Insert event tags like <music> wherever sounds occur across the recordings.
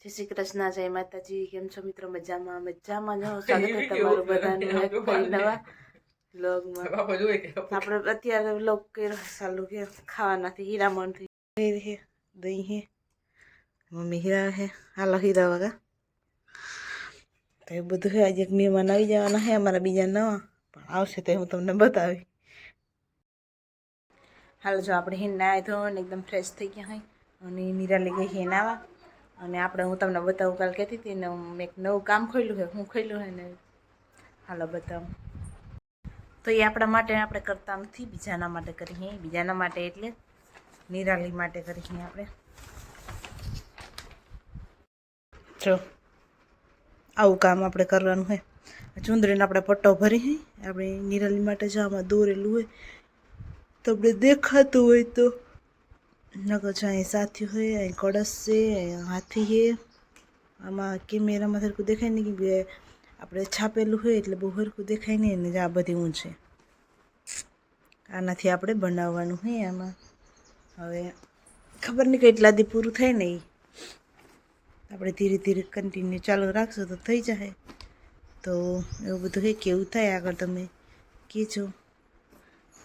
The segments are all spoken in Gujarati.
જય શ્રી કૃષ્ણ જય માતાજી કેમ છો મિત્રો? મજામાં મજામાં જો <laughs> સ્વાગત છે તમારું બધાનું એક નવા વ્લોગમાં. આપણે અત્યારે વ્લોગ કર્યો ચાલુ કે ખાવાનાથી હીરામણથી દહીં છે દહીં છે. મમ્મી હીરા છે હાલો હીરા વગા તો એ બધું છે આજે એક મહેમાન આવી જવાના છે અમારા બીજા નવા. પણ આવશે તો હું તમને બતાવી હાલો જો આપણે હે નાય તો એકદમ ફ્રેશ થઈ ગયા હોય અને નિરાલી ગઈ હે નાવા. અને આપણે હું તમને બતાવું, કાલ કહેતી હતી ને મેં એક નવું કામ ખોલ્યું છે હું ખોલ્યું છે ને. હાલો બતાવું. તો એ આપણા માટે આપણે કરતા નથી, બીજાના માટે કરીએ. બીજાના માટે એટલે નિરાલી માટે કરીએ આપણે. જો, આવું કામ આપણે કરવાનું હોય ચુંદડીને આપણે પટ્ટો ભરી હે. આપણે નિરાલી માટે જો આમાં દોરેલું હોય તમને દેખાતું હોય તો અહીં સાથી હોય અહીં કળશ છે અહીં હાથી છે આમાં કેમેરામાં સરખું દેખાય નહીં કે આપણે છાપેલું હોય એટલે બહુ સરખું દેખાય નહીં ને આ બધી ઊંચ છે આનાથી આપણે બનાવવાનું હોય આમાં હવે ખબર નહીં કેટલા દી પૂરું થાય ને આપણે ધીરે ધીરે કન્ટિન્યુ ચાલુ રાખશો તો થઈ જાય તો એવું બધું છે કેવું થાય આગળ તમે કહેજો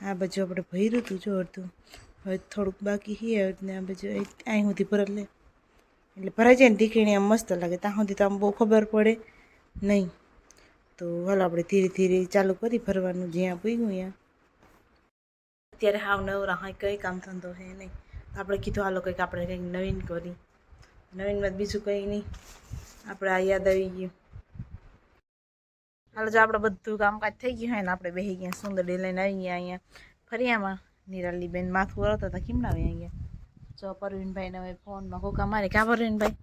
આ બાજુ આપણે ભર્યું હતું જો અડધું હવે થોડુંક બાકી છે, ને આ બાજુ અહીં સુધી ભરત લે. એટલે ભરાઈ જાય ને દીકરીને આમ મસ્ત લાગે. ત્યાં સુધી તો આમ બહુ ખબર પડે નહીં. તો હાલો આપણે ધીરે ધીરે ચાલુ કરી ભરવાનું, જ્યાં પૂગ્યું ત્યાં. અત્યારે હાવ નવરા હા કંઈ કામ ધંધો છે નહીં. આપણે કીધું, હાલો કંઈક આપણે કંઈક નવીન કરી. નવીનમાં બીજું કંઈ નહીં. આપણે આ યાદ આવી ગયું. હાલો જો આપણે બધું કામકાજ થઈ ગયું હોય ને, આપણે બેસી ગયા સુંદરડી લઈને આવી ગયા અહીંયા ફરિયામાં. નિરાલી બેન માથું વળતા હતા. કેમ ના આવી અહીંયા? જો પરવીનભાઈને હવે ફોનમાં કોકા મારે. ક્યાં પરવીનભાઈ?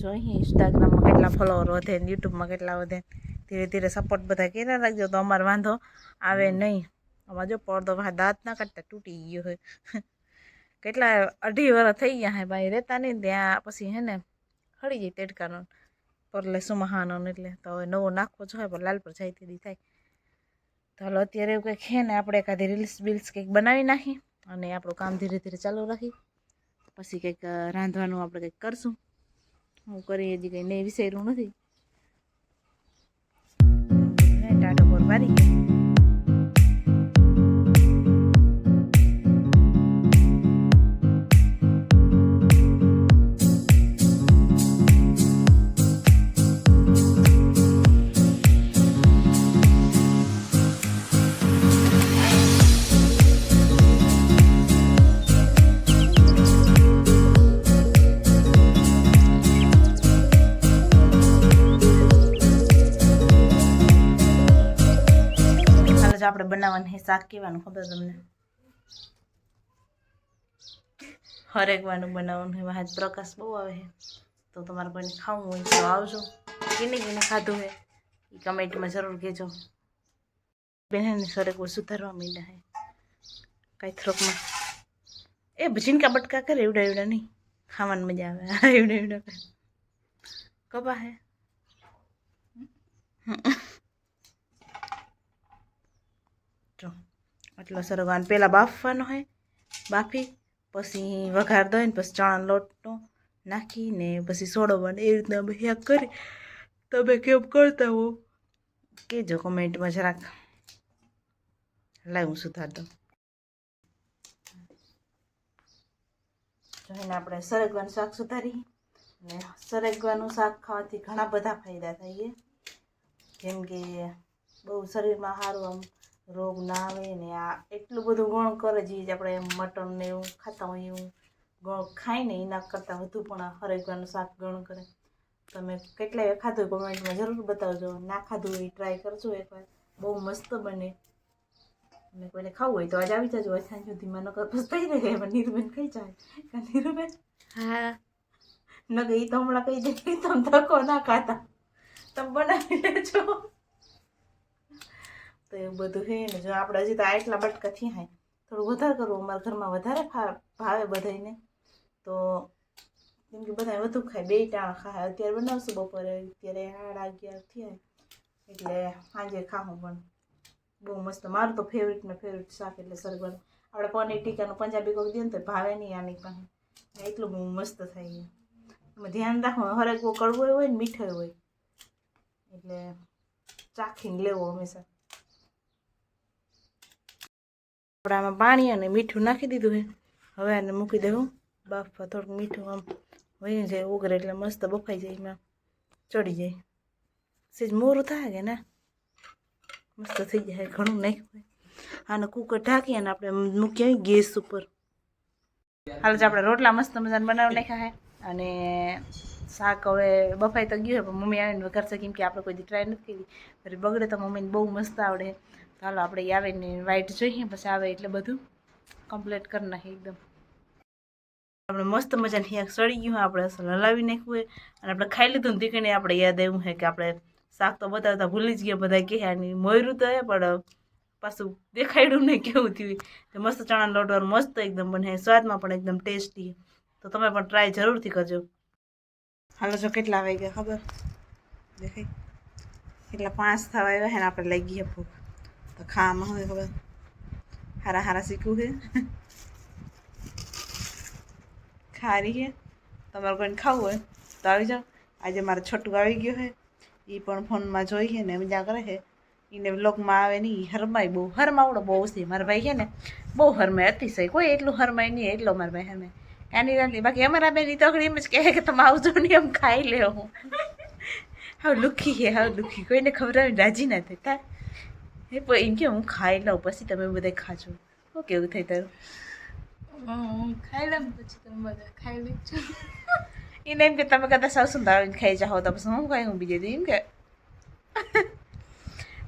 જો અહીં ઇન્સ્ટાગ્રામમાં કેટલા ફોલોવર વધે ને યુટ્યુબમાં કેટલા વધે ધીરે ધીરે સપોર્ટ બધા કર્યા રાખજો. તો અમારે વાંધો આવે નહીં. અમારે જો પડદો દાંત ના કાઢતા તૂટી ગયો હોય. <laughs> કેટલા અઢી વર્ષ થઈ ગયા હે ભાઈ, રહેતા નહીં. ત્યાં પછી હે ને હળી જાય તેડકાનો પરલે મહાનો એટલે. તો હવે નવો નાખવો જોઈએ પણ લાલ પર જાય તેડી થાય. તો હાલો અત્યારે એવું કંઈક છે ને, આપણે એકાદી રીલ્સ બિલ્સ કંઈક બનાવી નાખી અને આપણું કામ ધીરે ધીરે ચાલુ રાખી. પછી કંઈક રાંધવાનું આપણે કંઈક કરશું. હું કરી હજી કંઈ નહીં વિચાર્યું નથી. ટાટો પર વારી આપણે બનાવવાનું શાક કેવાનું ખબર તમને? હરેકવાનું બનાવવાનું છે વાહ પ્રકાશ બહુ આવે છે તો તમારે કોઈને ખાવું હોય તો આવજો. કેને કેને ખાધું છે એ કમેન્ટમાં જરૂર કહેજો. બેન સરેક સુધારવા માંડ્યા છે કાંઈ થ્રોકમાં. એ ભજીનકા બટકા કરે, એવડા એવડા નહીં. ખાવાની મજા આવે. એવડા એવડા કરે. કપા હે જો આટલો સરગવાનો પહેલાં બાફવાનો હોય બાફી, પછી વઘાર દઈને પછી ચણા લોટનો નાખીને પછી સોડવાનો એ રીતના અમે કરી. તમે કેમ કરતા હો? કહેજો કોમેન્ટમાં જરાક. લાવ હું સુધાર દઉં જોઈને આપણે સરગવાનું શાક સુધારી. ને સરગવાનું શાક ખાવાથી ઘણા બધા ફાયદા થાય છે. જેમ કે બહુ શરીરમાં સારું આમ રોગ ના આવે ને આ એટલું બધું ગણ કરે જે આપણે મટન ને એવું ખાતા હોય એવું ગણ ખાઈને એના કરતાં વધુ પણ આ હરેકવાનું શાક ગણ કરે. તમે કેટલાય ખાધું કોમેન્ટમાં જરૂર બતાવજો. ના ખાધું એ ટ્રાય કરજો એકવાર. બહુ મસ્ત બને. અને કોઈને ખાવું હોય તો આજે આવી જજો. સાંજ સુધીમાં નકર પસ્તાઈ રહે. એમાં નીરુબેન ખાઈ જાય કા નીરુબેન? હા. નકર એ તો હમણાં કહી દે તમે ધક્કો ના ખાતા. તમે બનાવી લેજો. તો એવું બધું છે ને. જો આપણે હજી તો આટલા બટકા થયા હોય થોડું વધારે કરવું, અમારા ઘરમાં વધારે ભાવે બધાને તો કેમ કે બધા વધુ ખાય, બે ટાણા ખાય. અત્યારે બનાવશું બપોરે, અત્યારે સાડા અગિયાર થયા એટલે સાંજે ખાવું પણ. બહુ મસ્ત. મારું તો ફેવરેટ ને ફેવરેટ શાક એટલે સરગવાનું. આપણે પનીર ટીકાનું પંજાબી કોક દે ને તો ભાવે નહીં આની પાસે. એટલું બહુ મસ્ત થાય એમાં. ધ્યાન રાખવું હરેક કડવો હોય ને મીઠો હોય. એટલે ચાખીને લેવો હંમેશા. આપણે પાણી અને મીઠું નાખી દીધું છે. હવે આને મૂકી દેવું બાફવા થોડુંક મીઠું આમ વહી જાય ઉગરે એટલે મસ્ત બફાઈ જાય એમાં. ચડી જાય. સીજ મોરું થાય કે ના. મસ્ત થઈ જાય, ઘણું નાખ્યું. આને કુકર ઢાંકી અને આપણે મૂકીએ ગેસ ઉપર. હાલ જ આપણે રોટલા મસ્ત મજાના બનાવી નાખ્યા છે. અને શાક હવે બફાઈ તો ગયું પણ મમ્મી આવીને વઘારશે કેમ કે આપણે કોઈ ટ્રાય નથી કરી. બગડે તો મમ્મીને બહુ મસ્ત આવડે. હાલો આપણે આવે ને વાઈટ જોઈએ, પછી આવે એટલે બધું કમ્પ્લીટ કરી નાખીએ એકદમ. આપણે મસ્ત મજાને હિયાક સળી ગયું આપણે અસલ હલાવી નાખ્યું અને આપણે ખાઈ લીધું ને દીકરીને આપણે યાદ આવ્યું છે કે આપણે શાક તો બતાવતા ભૂલી જ ગયા બધા કહે અને મોયરું તો હે, પણ પાછું દેખાડ્યું નહીં કેવું થયું તો મસ્ત ચણાનો લોટો મસ્ત એકદમ બને સ્વાદમાં પણ એકદમ ટેસ્ટી તો તમે પણ ટ્રાય જરૂરથી કરજો. હાલો, જો કેટલા વાગ્યા ખબર? દેખાય. કેટલા પાંચ થવા આવ્યા હે ને આપણે લઈ ગયા ભૂખ. તો ખાવામાં હવે ખબર હારા હારા શીખવું છે ખારી છે તમારે કોઈને ખાવું હોય તો આવી જાઓ આજે મારે છોટું આવી ગયો છે એ પણ ફોનમાં જોઈ છે ને મજા કરે છે એને બ્લોગમાં આવે નહીં હરમાય બહુ હરમાવડો બહુ છે મારા ભાઈ છે ને બહુ હરમાય અતિશય કોઈ એટલું હરમાય નહીં એટલો મારા ભાઈ હરમાય એની રાતી બાકી અમારા બેની તકડી એમ જ કહે કે તમે આવજો નહીં એમ ખાઈ લેવું હાવ દુઃખી છે હાવ દુઃખી કોઈને ખવડાવીને રાજી ના થાય એમ કે હું ખાઈ લઉં પછી તમે બધા ખાજો. શું કેવું થઈ તારું? હું ખાઈ લઉં પછી તમે બધા ખાઈ લેજો. એને એમ કે તમે કદાચ સાસુ સુંદર ખાઈ જાઓ તો પછી હું ખાઈ હું બીજે એમ કે?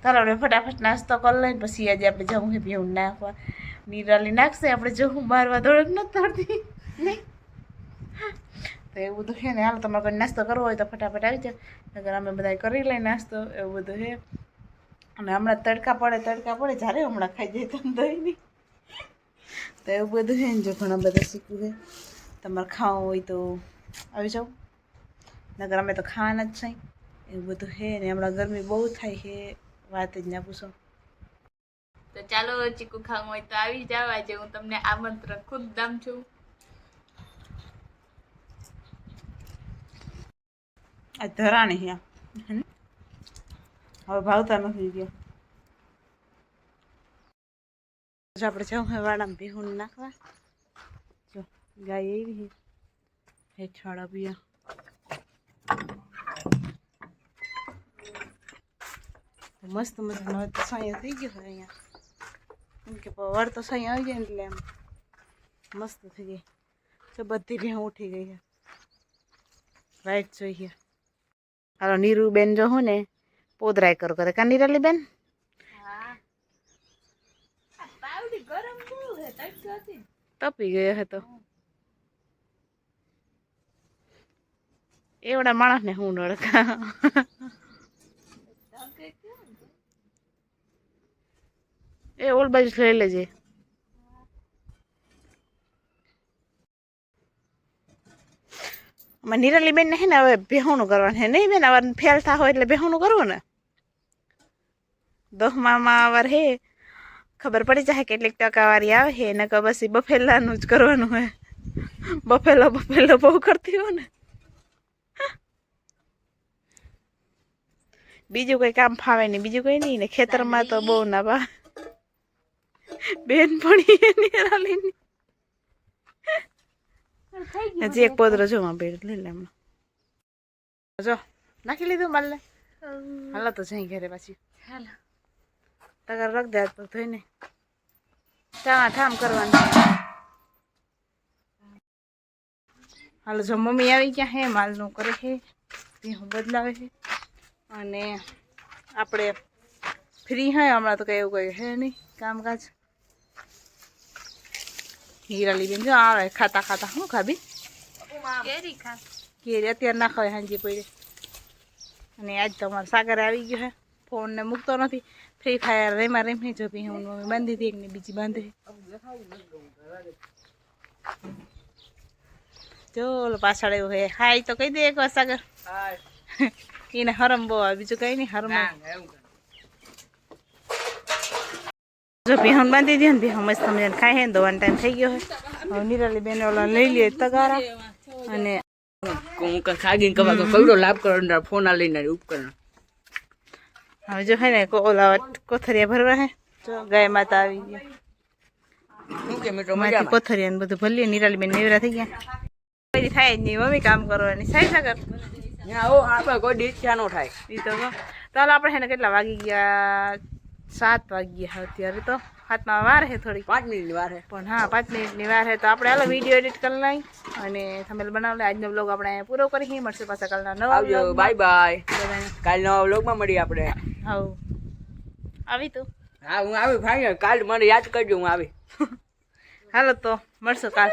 તારો આપણે ફટાફટ નાસ્તો કરી લઈને પછી આજે આપણે જવું છે ભેવું નાખવા. નિરાલી નાખશે આપણે જવું મારવા દોડક નથી થતી તો એવું બધું છે ને હાલ તમારે કોઈ નાસ્તો કરવો હોય તો ફટાફટ આવી જાવ નકર અમે બધા કરી લઈએ નાસ્તો એવું બધું છે. અને હમણાં તડકા પડે તડકા પડે જ્યારે હમણાં ખાઈ જાય તમે નહીં તો એવું બધું છે ને જો ઘણા બધા શીખવું છે. તમારે ખાવું હોય તો આવી જાઓ. નગર અમે તો ખાવાના જ છે એવું બધું છે ને હમણાં ગરમી બહુ થાય છે વાત જ ના પૂછો. તો ચાલો ચીકુ ખાવું હોય તો આવી જાવ આજે હું તમને આમંત્રણ ખુદ દમ છું. આ ધરાણી છે. હવે ભાવતા નથી ગયા. આપણે જવું હવે વાડામાં ભીહું નાખવા. જો, ગાય એવી હેઠવાળા બિયા મસ્ત મજાનો સાંય થઈ ગયો હોય અહીંયા. એમ કે વાર તો સાંય આવી જાય એટલે એમ. મસ્ત થઈ ગઈ. તો બધી ભેહું ઉઠી ગઈ રાઈટ જોઈએ હાલો, નીરુબેન જો હું ને પોદરાય કરો કરે. કા નીરાલી બેન તપી ગયો હતો એવડા માણસને હું નડકા એ ઓલ બાજુ લઈ લેજે. અમારે નિરાલી બેન ને હે ને હવે બેહોનું કરવાનું હે નહીં બેન? અવાર ફેલ થા હોય એટલે બેહોનું કરવું ને. દોહમામાં અવાર હે. ખબર પડી જાય કેટલીક ટકાવારી આવે આવે છે એને બસ એ બફેલાનું જ કરવાનું હોય બફેલો બફેલો બહુ કરતી હોય ને. બીજું કોઈ કામ ફાવે નહીં, બીજું કોઈ નહીં ને. ખેતરમાં તો બહુ ના બા બેન પણ નિરાલી થઈ ગયું હજી એક પોદરો જો માં બેડ લઈ લે હમણાં. જો નાખી લીધું માલને. હાલો તો જઈ ઘરે પાછી. હાલો. તગર રખ દે તો ધોઈને. ઠામ ઠામ કરવાનું. હાલો જો મમ્મી આવી ગયા હે માલનું કરે છે હું બદલાવે છે અને આપણે ફ્રી હોય હમણાં તો કંઈ એવું કંઈ હે નહીં કામકાજ. હીરાલી બેન જો આવે ખાતા ખાતા શું ખાબી કેરી ખા કેરી અત્યારે ના ખાય હાંજી પડે. અને આજ તો અમારો સાગર આવી ગયો હે ફોનને મૂકતો નથી. ફ્રી ફાયર રેમા રેમી જો જોપી હું મમ્મી બાંધી હતી એકની બીજી બાંધી. જો ઓલો પાછળ એવું હે. હાય તો કહી દે એક વાર સાગર. <laughs> એને હરમ બહુ આવે બીજું કઈ નહીં હરમ જો બિહાન બાંધી દે ને બિહાન મસ્ત મજાને ખાય હે દવાનો ટાઈમ થઈ ગયો હે. હવે નિરાલી બેન ઓલા લઈ લે તગારા અને હું ખાગીને કવા કવડો લાભ કરો ફોન આ લઈને ઉપકરણ. હવે જો હે ને ઓલા કોથરિયા ભરવા હે. જો ગાય માતા આવી ગયા કોથરિયા ને બધું ભરીએ નિરાલી બેન નેવરા થઈ ગયા. કોઈ થાય જ નહીં મમ્મી કામ કરવાની. સાઈ સાગર? આપણે કોઈ ઈચ્છા ન થાય. તો ચાલો આપણે હે કેટલા વાગી ગયા? સાત વાગ્યા ગયા અત્યારે તો. હાથમાં વાર હે થોડી પાંચ મિનિટની વાર હે. પણ હા પાંચ મિનિટની વાર હે. તો આપણે હાલો વીડિયો એડિટ કરી લઈ અને થંબનેલ બનાવી લઈ આજનો બ્લોગ આપણે અહીંયા પૂરો કરી મળશે પાછા કાલના નવા આવજો. બાય બાય કાલ નવા બ્લોગમાં મળીએ આપણે. હાઉ આવી તું. હા હું આવી ભાઈ કાલ મને યાદ કરજો હું આવી. <laughs> હાલો તો મળશું કાલ.